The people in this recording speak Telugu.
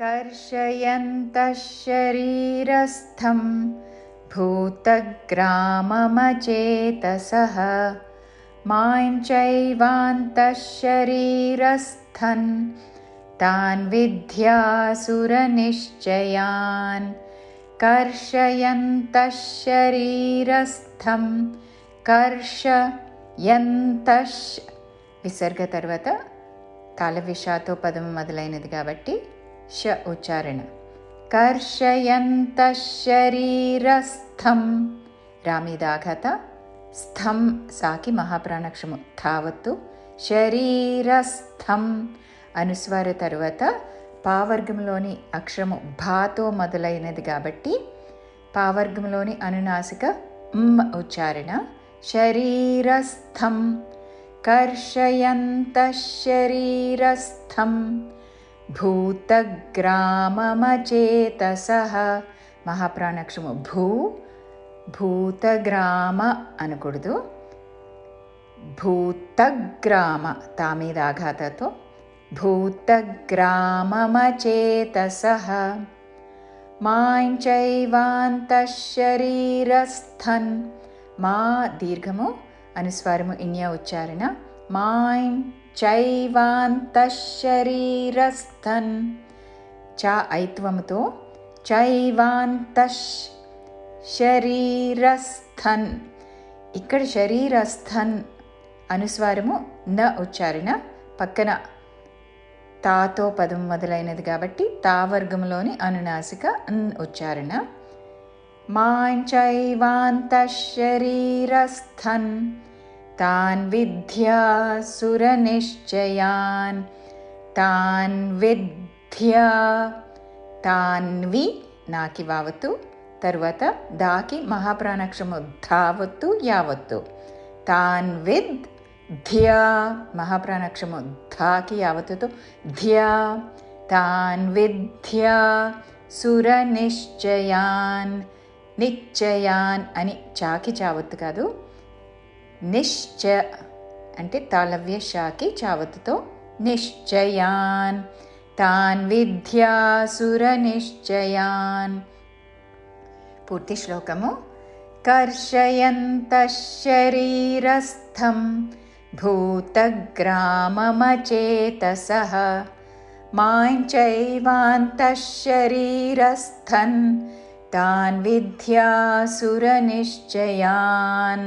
कर्षयन्तः शरीरस्थं भूतग्राममचेतसः माञ्चैवान्तः शरीरस्थन् तान् विद्यासुरनिश्चयान् कर्षयन्तः శరీరస్థం కర్షయంతష్ విసర్గ తర్వాత తాళ విషాతో పదం మొదలైనది కాబట్టి ష ఉచ్చారణ కర్షయంత శరీరస్థం రామిదాఘత స్థం సాకి మహాప్రాణక్షము ధావత్తు శరీరస్థం అనుస్వార తరువాత పావర్గంలోని అక్షరము భాతో మొదలైనది కాబట్టి పావర్గంలోని అనునాసిక మ్ ఉచ్చారణ శరీరస్థం కర్షయంత శరీరస్థం భూతగ్రామమచేతస. మహాప్రాణక్షము భూ భూతగ్రామ అనకూడదు. భూతగ్రామ తా మీద ఆఘాతతో భూతగ్రామమచేతస. మాంచైవాంతశరీరస్థన్ మా దీర్ఘము అనుస్వారము ఇన్య ఉచ్చారణ. మాం చైవాంతశరీరస్థన్ చ ఐత్వముతో చైవాంతష్ శరీరస్థన్ ఇక్కడ శరీరస్థన్ అనుస్వారము న ఉచ్చారణ పక్కన తాతో పదం మొదలైనది కాబట్టి తా వర్గంలోని అనునాసిక న్ ఉచ్చారణ. మాంచైవాంతశరీరస్థన్ తాన్ విద్యాసురనిశ్చయాన్ తాన్ విద్యా తాన్వి నాకి వావత్తు తరువాత దాకి మహాప్రాణాక్షము ధావత్తు యావత్తు తాన్ విద్ ధ్యా మహాప్రాణాక్షము ధాకి యావత్తుతో ధ్యా తాన్ విద్యా సురనిశ్చయాన్ నిశ్చయాన్ అని చాకి చావత్తు కాదు నిశ్చ అంటే తాళవ్య షాకి చావత్తుతో నిశ్చయాన్ తాన్ విద్యాసురనిశ్చయాన్ పూర్తి శ్లోకము కర్షయంత శరీరస్థం భూతగ్రామమచేతస మాంచైవాంతశరీరస్థన్ తాన్ విద్యాసురనిశ్చయాన్